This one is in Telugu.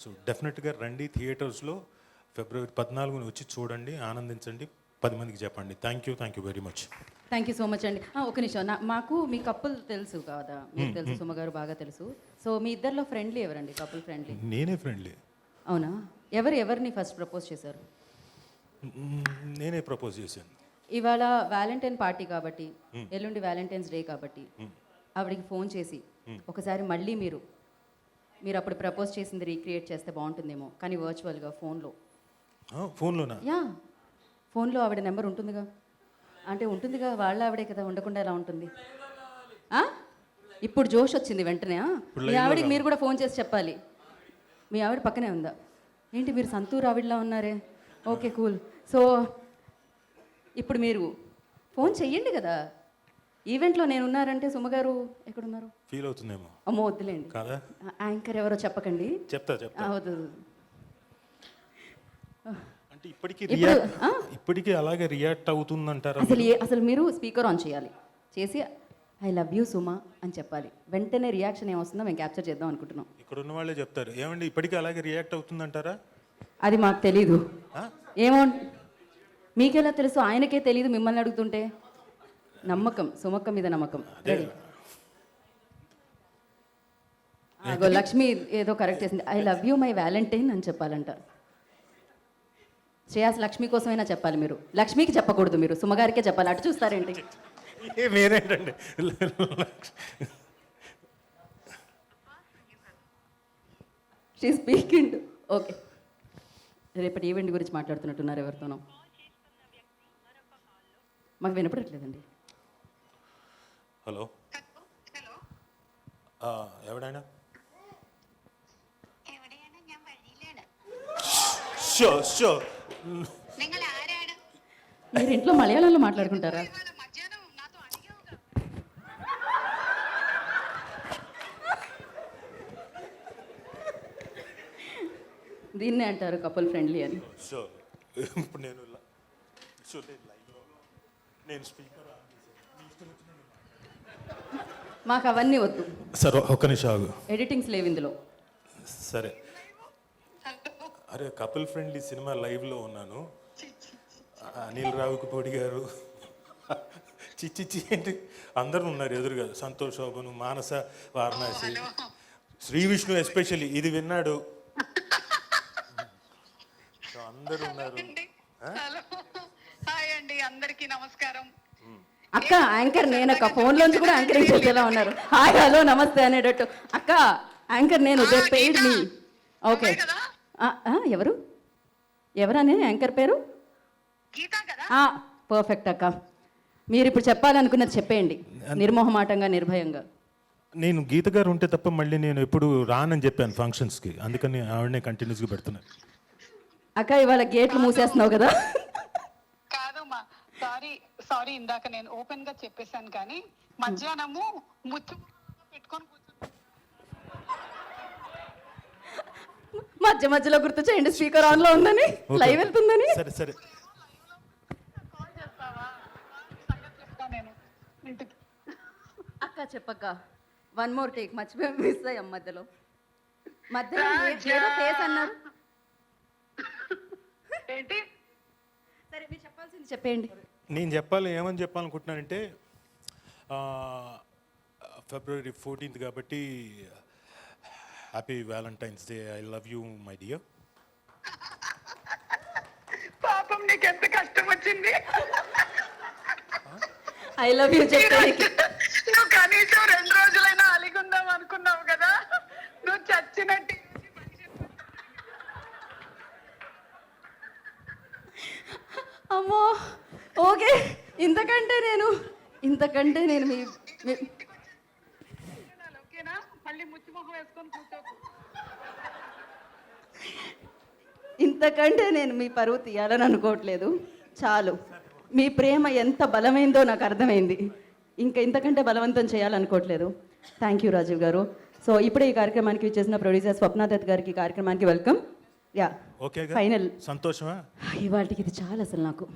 సో డెఫినెట్గా రండి థియేటర్స్లో ఫిబ్రవరి పద్నాలుగున వచ్చి చూడండి ఆనందించండి పది మందికి చెప్పండి. Thank you thank you very much thank you so much అండి. ఒక నిమిషం. నా మాకు మీ కప్పుల్ తెలుసు కదా? మీకు తెలుసు సుమ గారు బాగా తెలుసు. సో మీ ఇద్దరిలో ఫ్రెండ్లీ ఎవరండి? కపుల్ ఫ్రెండ్లీ నేనే ఫ్రెండ్లీ అవునా? ఎవరు ఎవరిని ఫస్ట్ ప్రపోజ్ చేశారు? నేనే ప్రపోజ్ చేశాను. ఇవాళ వ్యాలంటైన్ పార్టీ కాబట్టి ఎల్లుండి వ్యాలంటైన్స్ డే కాబట్టి ఆవిడకి ఫోన్ చేసి ఒకసారి మళ్ళీ మీరు మీరు అప్పుడు ప్రపోజ్ చేసింది రీక్రియేట్ చేస్తే బాగుంటుందేమో. కానీ వర్చువల్గా ఫోన్లో. ఫోన్లోనా? యా. ఫోన్లో ఆవిడ నెంబర్ ఉంటుందిగా. అంటే ఉంటుందిగా వాళ్ళ ఆవిడే కదా ఉండకుండా ఎలా ఉంటుంది? ఇప్పుడు జోష్ వచ్చింది వెంటనే? మీ ఆవిడకి మీరు కూడా ఫోన్ చేసి చెప్పాలి. మీ ఆవిడ పక్కనే ఉందా? ఏంటి మీరు సంతూర్ ఆవిడలా ఉన్నారే? Okay cool. సో ఇప్పుడు మీరు ఫోన్ చెయ్యండి కదా. ఈవెంట్లో నేను ఉన్నారంటే సుమగారు ఎక్కడున్నారు? ఫీల్ అవుతుందేమో. అమ్మో వద్దులేండి. కాదా? యాంకర్ ఎవరో చెప్పకండి. చెప్తా చెప్తా. వద్దు. అంటే ఇప్పటికీ రియాక్ట్? ఇప్పటికీ అలాగే రియాక్ట్ అవుతుందంటారా అసలు అసలు మీరు స్పీకర్ ఆన్ చేయాలి. చేసి ఐ లవ్ యూ సుమా అని చెప్పాలి. వెంటనే రియాక్షన్ ఏమొస్తుందో మేము క్యాప్చర్ చేద్దాం అనుకుంటున్నాం. ఇక్కడ ఉన్న వాళ్ళే చెప్తారు. ఏమండి ఇప్పటికీ అలాగే రియాక్ట్ అవుతుందంటారా? అది మాకు తెలీదు? ఏమో మీకెలా తెలుసు? ఆయనకే తెలీదు మిమ్మల్ని అడుగుతుంటే. నమ్మకం సుమక్క మీద నమ్మకం. లక్ష్మి ఏదో కరెక్ట్ చేసింది. I love you my valentine అని చెప్పాలంట. శ్రేయాస్ లక్ష్మి కోసమైనా చెప్పాలి మీరు. లక్ష్మికి చెప్పకూడదు మీరు. సుమగారికే చెప్పాలి. అటు చూస్తారేంటి? మీరేంటండి? షీ స్పీకింగ్ ఓకే రేపటి ఈవెంట్ గురించి మాట్లాడుతున్నట్టున్నారు ఎవరితోనో. మాకు వినపడట్లేదండి. ഹലോ ഹലോ ആ എവിടെയാണ് എവിടെയാണ് ഞാൻ വഴിയിലാണ് ഷോ ഷോ നിങ്ങൾ ആരാണ് మీరు ఇంట్లో మలయాళంలో మాట్లాడుకుంటారా ఇవాళ మధ్యాహ్నం నాతో అడిగావుగా దీన్నే అంటారు కపుల్ ఫ్రెండ్లీ అని షో ఇప్పుడు నేను ల- షో నేను లైవ్లో నేను స్పీకర్ మాకు అవన్నీ వద్దు. సరే ఒక్క నిమిషం ఆగు. ఎడిటింగ్స్ లేవు ఇందులో. సరే. అరే కపుల్ ఫ్రెండ్లీ సినిమా లైవ్లో ఉన్నాను. అనిల్ రావుకుపూడి గారు. చిచ్చి చి ఏంటి? అందరూ ఉన్నారు ఎదురుగా. సంతోష్ శోభను మానస వారణాసి. శ్రీ విష్ణు ఎస్పెషల్లీ. ఇది విన్నాడు. సో అందరూ ఉన్నారు. హాయ్ అండి. అందరికీ నమస్కారం. అక్క యాంకర్ నేను అక్క ఫోన్లోంచి కూడా యాంకరింగ్ చేసేలా ఉన్నారు. హాయ్ హలో నమస్తే అనేటట్టు. అక్క యాంకర్ నేను దే పెయిడ్ మీ. ఓకే. కదా? ఎవరు? ఎవరనే యాంకర్ పేరు? పర్ఫెక్ట్ అక్క. మీరు ఇప్పుడు చెప్పాలనుకున్నది చెప్పేయండి. నిర్మోహమాటంగా నిర్భయంగా. నేను గీత గారు ఉంటే తప్ప మళ్ళీ నేను ఎప్పుడు రానని చెప్పాను ఫంక్షన్స్కి. అందుకని ఆవిడనే కంటిన్యూస్గా పెడుతున్నాను అక్క ఇవాళ గేట్లు మూసేస్తున్నావు కదా. కాదు మా సారీ. సారీ ఇందాక నేను ఓపెన్గా చెప్పేశాను కానీ మధ్యాహ్నము ముచ్చు పెట్టుకొని మధ్య మధ్యలో గుర్తు చేయండి స్పీకర్ ఆన్లో ఉందని. లైవ్ వెళ్తుందని. సరే సరే. కాల్ చేస్తావా సంగతి చెప్తా నేను ఇంటికి అక్క చెప్పక్క వన్ మోర్ టేక్ మర్చిపోయి మిస్ అయ్యాం మధ్యలో. మధ్యలో ఏదో ఫేస్ అన్నారు. ఏంటి? సరే మీరు చెప్పాల్సింది చెప్పేయండి. నేను చెప్పాలి ఏమని చెప్పాలనుకుంటున్నానంటే ఆ, ఫిబ్రవరి ఫోర్టీన్త్ కాబట్టి happy valentine's day I love you my dear. పాపం నీకు ఎంత కష్టం వచ్చింది? ఐ లవ్ యూ చెప్పడానికి నువ్వు కనీసం రెండు రోజులైనా అలిగుందాం అనుకున్నావు కదా? నువ్వు చచ్చినట్టు అమ్మో. ఓకే ఇంతకంటే నేను ఇంతకంటే నేను మీ ఇంతకంటే నేను మీ పరువు తీయాలని అనుకోవట్లేదు. చాలు. మీ ప్రేమ ఎంత బలమైందో నాకు అర్థమైంది. ఇంకా ఇంతకంటే బలవంతం చేయాలనుకోవట్లేదు. థ్యాంక్ యూ రాజీవ్ గారు. సో ఇప్పుడే ఈ కార్యక్రమానికి ఇచ్చేసిన ప్రొడ్యూసర్ స్వప్న దత్ గారికి ఈ కార్యక్రమానికి వెల్కమ్ యా ఓకే ఫైనల్ సంతోషమా? ఇవాళకి ఇది చాలా అసలు నాకు.